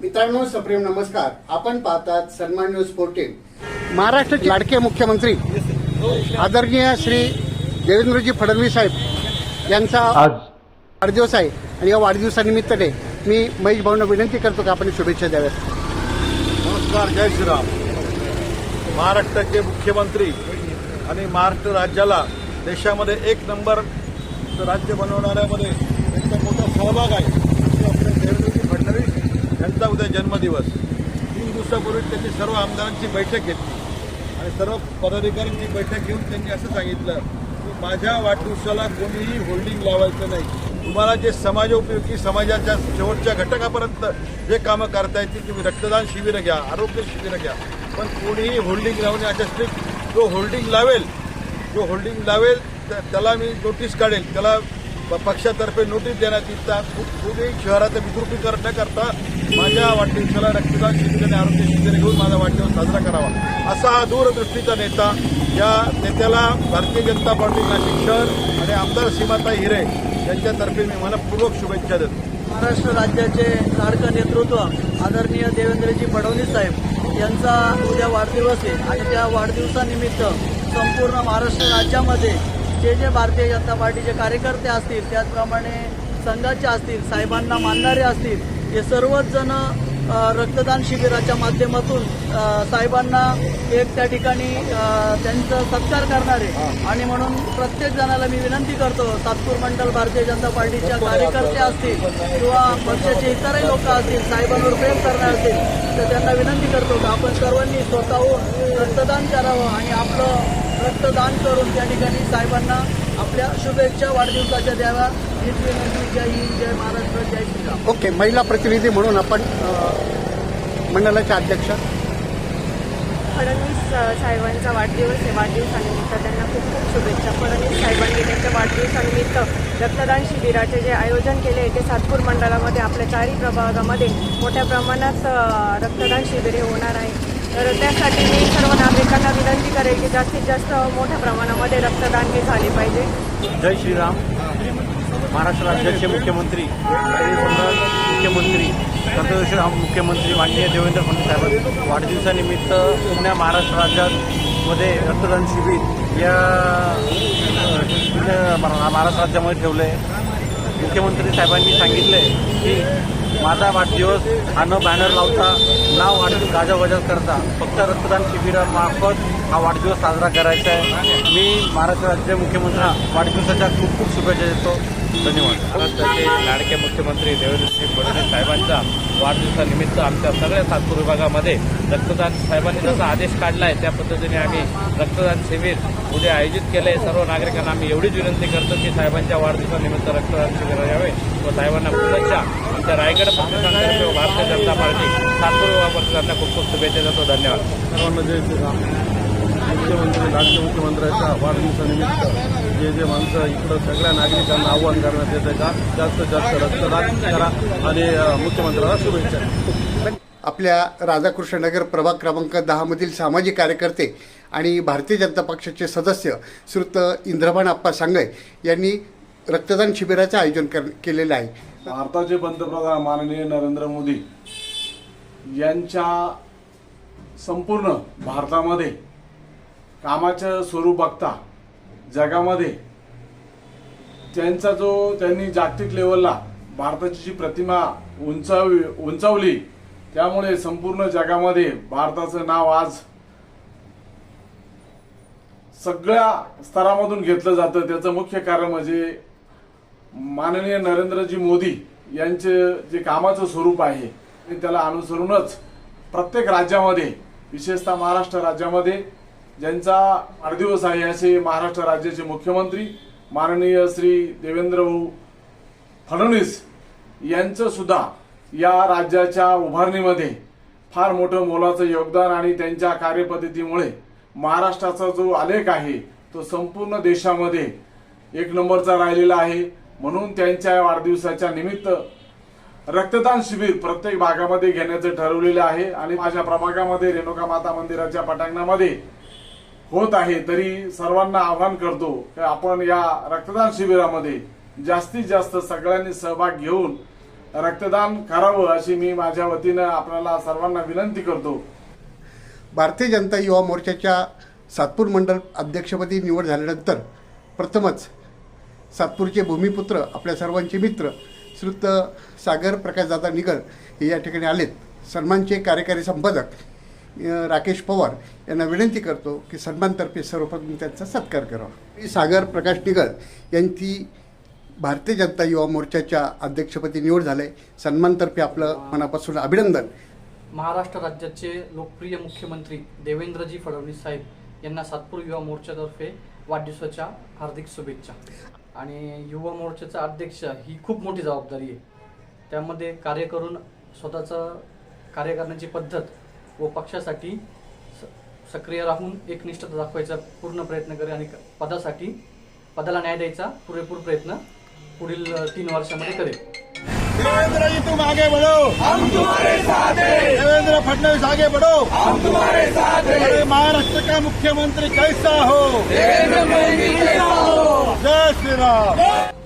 मित्रांनो सप्रेम नमस्कार. आपण पाहतात सन्मान न्यूज फोर्टीन महाराष्ट्राचे लाडके मुख्यमंत्री आदरणीय श्री देवेंद्रजी फडणवीस साहेब यांचा आज. वाढदिवस आहे आणि या वाढदिवसानिमित्ताने मी महेश भाऊंना विनंती करतो की आपण शुभेच्छा द्याव्यात. नमस्कार जय श्रीराम. महाराष्ट्राचे मुख्यमंत्री आणि महाराष्ट्र राज्याला देशामध्ये एक नंबर राज्य बनवणाऱ्यामध्ये त्यांचा मोठा सहभाग आहे. त्यांचा उद्या जन्मदिवस. तीन दिवसापूर्वी त्यांनी सर्व आमदारांची बैठक घेतली. आणि सर्व पदाधिकाऱ्यांची बैठक घेऊन त्यांनी असं सांगितलं की माझ्या वाढदिवसाला कोणीही होल्डिंग लावायचं नाही. तुम्हाला जे समाजोपयोगी समाजाच्या शेवटच्या घटकापर्यंत जे कामं करता येतील तुम्ही रक्तदान शिबिरं घ्या आरोग्य शिबिरं घ्या. पण कोणीही होल्डिंग लावणे स्ट्रिक्ट जो होल्डिंग लावेल जो होल्डिंग लावेल त्याला मी नोटीस काढेल. त्याला पक्षातर्फे नोटीस देण्यात येईल कुठेही शहराचं विद्रुपीकरण न करता माझ्या वाढदिवसाला रक्तदान शिबिर आणि आरोग्य शिबिर घेऊन माझा वाढदिवस साजरा करावा. असा हा दूरदृष्टीचा नेता या नेत्याला भारतीय जनता पार्टी नाशिक शहर आणि आमदार सीमाताई हिरे यांच्यातर्फे मी मनपूर्वक शुभेच्छा देतो. महाराष्ट्र राज्याचे सारखं नेतृत्व आदरणीय देवेंद्रजी फडणवीस साहेब यांचा उद्या वाढदिवस आहे आणि त्या वाढदिवसानिमित्त संपूर्ण महाराष्ट्र राज्यामध्ये जे जे भारतीय जनता पार्टीचे कार्यकर्ते असतील त्याचप्रमाणे संघाचे असतील साहेबांना मानणारे असतील हे सर्वच जण रक्तदान शिबिराच्या माध्यमातून साहेबांना एक त्या ठिकाणी त्यांचा सत्कार करणार. आणि म्हणून प्रत्येक जणाला मी विनंती करतो सातपूर मंडल भारतीय जनता पार्टीच्या कार्यकर्ते असतील किंवा पक्षाचे इतरही लोक असतील साहेबांवर प्रेम करणार असतील तर त्यांना विनंती करतो की आपण सर्वांनी स्वतःहून रक्तदान करावं आणि आपलं रक्तदान करून त्या ठिकाणी साहेबांना आपल्या शुभेच्छा वाढदिवसाच्या द्याव्या. हीच विनंती जय हिंद जय महाराष्ट्र जय श्रीराम. ओके महिला प्रतिनिधी म्हणून आपण मंडळाच्या अध्यक्ष. फडणवीस साहेबांचा वाढदिवस आहे. वाढदिवसानिमित्त त्यांना खूप खूप शुभेच्छा. फडणवीस साहेबांनी त्यांच्या वाढदिवसानिमित्त रक्तदान शिबिराचे जे आयोजन केले आहे ते सातपूर मंडळामध्ये आपल्या चारही प्रभागामध्ये मोठ्या प्रमाणात रक्तदान शिबिरे होणार आहे. तर त्यासाठी मी सर्व नागरिकांना विनंती करेल की जास्तीत जास्त मोठ्या प्रमाणामध्ये रक्तदान हे झाले पाहिजे. जय श्रीराम. महाराष्ट्र राज्याचे मुख्यमंत्री मुख्यमंत्री कर्तव्यशील मुख्यमंत्री माननीय देवेंद्र फडणवीस साहेब वाढदिवसानिमित्त पुण्या महाराष्ट्र राज्यामध्ये रक्तदान शिबिर या महाराष्ट्र राज्यामध्ये ठेवलं आहे मुख्यमंत्री साहेबांनी सांगितलं आहे की माझा वाढदिवस हा न बॅनर लावता नाव वाढदिवस गाजावाजा करता फक्त रक्तदान शिबिरामार्फत हा वाढदिवस साजरा करायचा आहे. मी महाराष्ट्र राज्य मुख्यमंत्री वाढदिवसाच्या खूप खूप शुभेच्छा देतो. धन्यवाद. महाराष्ट्राचे लाडके मुख्यमंत्री देवेंद्रजी फडणवीस साहेबांचा वाढदिवसानिमित्त आमच्या सगळ्या सातपूर विभागामध्ये रक्तदान साहेबांनी जसा आदेश काढला आहे त्या पद्धतीने आम्ही रक्तदान शिबिर उद्या आयोजित केलं आहे सर्व नागरिकांना आम्ही एवढीच विनंती करतो की साहेबांच्या वाढदिवसानिमित्त रक्तदान शिबिर यावे व साहेबांना शुभेच्छा. आमच्या रायगड पक्षांतर्फे व भारतीय जनता पार्टी सातपूर विभाग पक्षांना खूप खूप शुभेच्छा देतो. धन्यवाद. सर्वांना जय श्रीराम. मुख्यमंत्री राज्य मुख्यमंत्र्यांच्या वाढदिवसानिमित्त जे जे माणसं इकडं सगळ्या नागरिकांना आव्हान करण्यात येतं का? जास्तीत जास्त रक्तदान करा आणि मुख्यमंत्र्यांना शुभेच्छा. आपल्या राधाकृष्ण नगर प्रभाग क्रमांक दहा मधील सामाजिक कार्यकर्ते आणि भारतीय जनता पक्षाचे सदस्य श्रुत इंद्रबाण आप्पा सांगय यांनी रक्तदान शिबिराचं आयोजन कर केलेलं आहे. भारताचे पंतप्रधान माननीय नरेंद्र मोदी यांच्या संपूर्ण भारतामध्ये कामाचं स्वरूप बघता जगामध्ये त्यांचा जो त्यांनी जागतिक लेवलला भारताची जी प्रतिमा उंचावी उंचावली त्यामुळे संपूर्ण जगामध्ये भारताचं नाव आज सगळ्या स्तरामधून घेतलं जातं. त्याचं मुख्य कारण म्हणजे माननीय नरेंद्रजी मोदी यांचे जे कामाचं स्वरूप आहे आणि त्याला अनुसरूनच प्रत्येक राज्यामध्ये विशेषतः महाराष्ट्र राज्यामध्ये ज्यांचा वाढदिवस आहे असे महाराष्ट्र राज्याचे मुख्यमंत्री माननीय श्री देवेंद्र भाऊ फडणवीस यांचंसुद्धा या राज्याच्या उभारणीमध्ये फार मोठं मोलाचं योगदान आणि त्यांच्या कार्यपद्धतीमुळे महाराष्ट्राचा जो आलेख आहे तो संपूर्ण देशामध्ये एक नंबरचा राहिलेला आहे. म्हणून त्यांच्या वाढदिवसाच्या निमित्त रक्तदान शिबिर प्रत्येक भागामध्ये घेण्याचं ठरवलेलं आहे. आणि माझ्या प्रभागामध्ये रेणुका माता मंदिराच्या पटांगणामध्ये होत आहे तरी सर्वांना आवाहन करतो की आपण या रक्तदान शिबिरामध्ये जास्तीत जास्त सगळ्यांनी सहभाग घेऊन रक्तदान करावं अशी मी माझ्या वतीनं आपल्याला सर्वांना विनंती करतो. भारतीय जनता युवा मोर्चाच्या सातपूर मंडल अध्यक्षपदी निवड झाल्यानंतर प्रथमच सातपूरचे भूमिपुत्र आपल्या सर्वांचे मित्र श्रुत सागर प्रकाशदादा निगर हे या ठिकाणी आलेत. सन्मानचे कार्यकारी संपादक राकेश पवार यांना विनंती करतो की सन्मानतर्फे सर्वप्रथम त्यांचा सत्कार करावा. मी सागर प्रकाश निगर यांची भारतीय जनता युवा मोर्चाच्या अध्यक्षपदी निवड झाले. सन्मानतर्फे आपलं मनापासून अभिनंदन. महाराष्ट्र राज्याचे लोकप्रिय मुख्यमंत्री देवेंद्रजी फडणवीस साहेब यांना सातपूर युवा मोर्चातर्फे वाढदिवसाच्या हार्दिक शुभेच्छा. आणि युवा मोर्चाचा अध्यक्ष ही खूप मोठी जबाबदारी आहे. त्यामध्ये कार्य करून स्वतःचं कार्य करण्याची पद्धत व पक्षासाठी स- सक्रिय राहून एकनिष्ठता दाखवायचा पूर्ण प्रयत्न करेल आणि पदासाठी पदाला न्याय द्यायचा पुरेपूर प्रयत्न पुढील तीन वर्षामध्ये करेल देवेंद्र जी तुम आगे बढ़ो. हम तुम्हारे साथ हैं. देवेंद्र फडणवीस आगे बढ़ो. हम तुम्हारे साथ हैं. महाराष्ट्र का मुख्यमंत्री कैसा हो? देवेंद्र मोदी कैसा हो? जय श्री राम